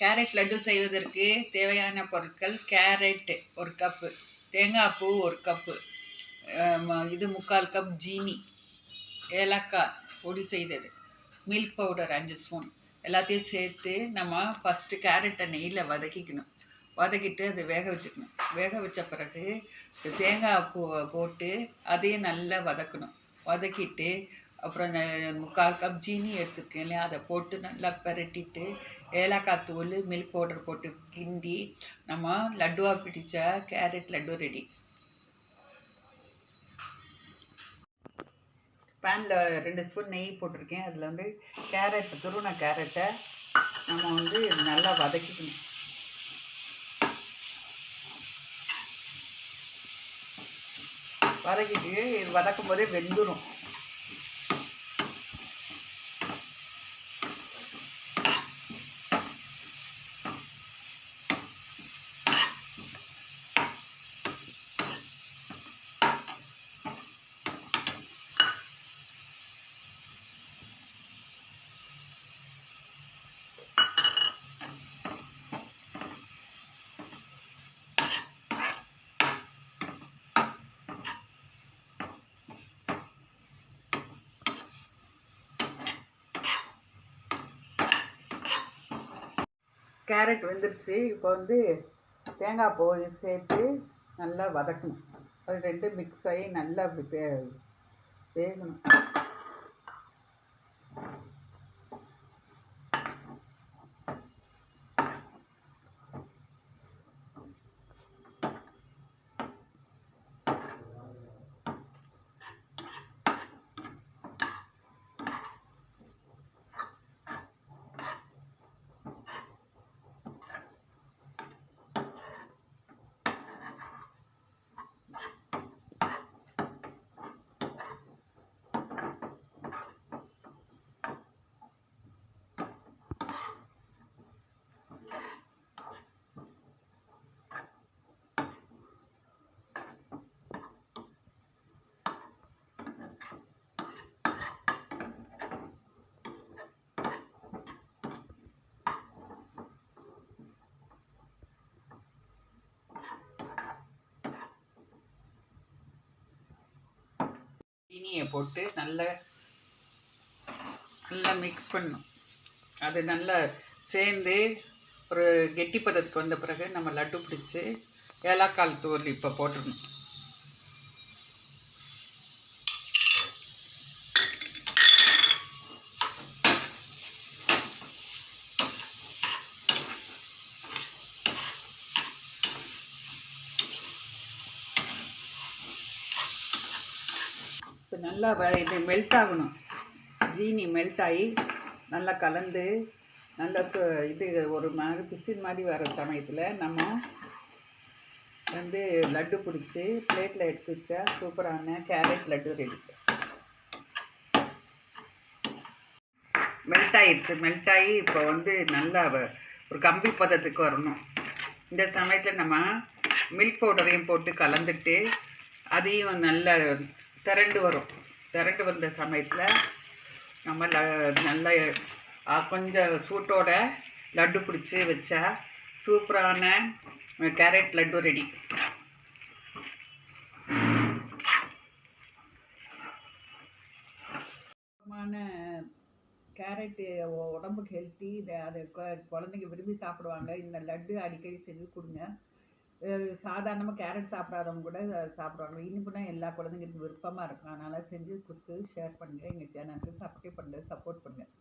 Carrot laddu செய்வதற்கு தேவையான பொருட்கள் கேரட் ஒரு கப்பு தேங்காய் பூ ஒரு கப்பு இது முக்கால் கப் ஜீனி ஏலக்காய் பொடி செய்தது மில்க் பவுடர் அஞ்சு ஸ்பூன். எல்லாத்தையும் சேர்த்து நம்ம ஃபஸ்ட்டு கேரட்டை நெய்யில் வதக்கிக்கணும். வதக்கிட்டு அதை வேக வச்சுக்கணும். வேக வச்ச பிறகு இந்த தேங்காய் பூவை போட்டு அதையும் நல்லா வதக்கணும். வதக்கிட்டு அப்புறம் இந்த முக்கால் கப் ஜீனி எடுத்துருக்கேன் இல்லையா? அதை போட்டு நல்லா பிரட்டிட்டு ஏலக்காய் தூள் மில்க் பவுடர் போட்டு கிண்டி நம்ம லட்டுவாக பிடித்த கேரட் லட்டு ரெடி. பேனில் ரெண்டு ஸ்பூன் நெய் போட்டிருக்கேன். அதில் வந்து கேரட் துருவன கேரட்டை நம்ம வந்து நல்லா வதக்கிக்கணும். வதக்கிட்டு இது வதக்கும் போதே வெந்துடும் கேரட் வெந்துருச்சு. இப்போ வந்து தேங்காய் பூ சேர்த்து நல்லா வதக்கணும். அது ரெண்டும் மிக்ஸ் ஆகி நல்லா அப்படி வேகணும். போட்டு நல்லா நல்லா மிக்ஸ் பண்ணணும். அது நல்லா சேர்ந்து ஒரு கெட்டி பதத்துக்கு வந்த பிறகு நம்ம லட்டு பிடிச்சி ஏலக்கால் தூள் இப்போ போட்டுடணும். நல்லா வ- இது மெல்ட் ஆகணும். ஜீனி மெல்ட் ஆகி நல்லா கலந்து நல்லா இது ஒரு மாதிரி பிசின் மாதிரி வர சமயத்தில் நம்ம வந்து லட்டு பிடிச்சி பிளேட்டில் எடுத்து வச்சா சூப்பரான கேரட் லட்டு ரெடி மெல்ட் ஆகிடுச்சு மெல்ட் ஆகி இப்போ வந்து நல்லா ஒரு கம்பி பதத்துக்கு வரணும். இந்த சமயத்தில் நம்ம மில்க் பவுடரையும் போட்டு கலந்துட்டு அதையும் நல்லா திரண்டு வரும். திரண்டு வந்த சமயத்தில் நம்ம ல நல்லா கொஞ்சம் சூட்டோட லட்டு பிடிச்சி வச்சா சூப்பரான கேரட் லட்டு ரெடி. கேரட்டு உடம்புக்கு ஹெல்த்தி இதை அதை குழந்தைங்க விரும்பி சாப்பிடுவாங்க. இந்த லட்டு அடிக்கடி செஞ்சு கொடுங்க. சாதாரணமாக கேரட் சாப்பிடாதவங்க கூட சாப்பிடுவாங்க. இனிப்புனா எல்லா குழந்தைங்களுக்கும் விருப்பமாக இருக்கும். அதனால் செஞ்சு கொடுத்து ஷேர் பண்ணுங்கள் எங்கள் சேனலுக்கு சப்ஸ்கிரைப் பண்ணுங்கள் சப்போர்ட் பண்ணுங்கள்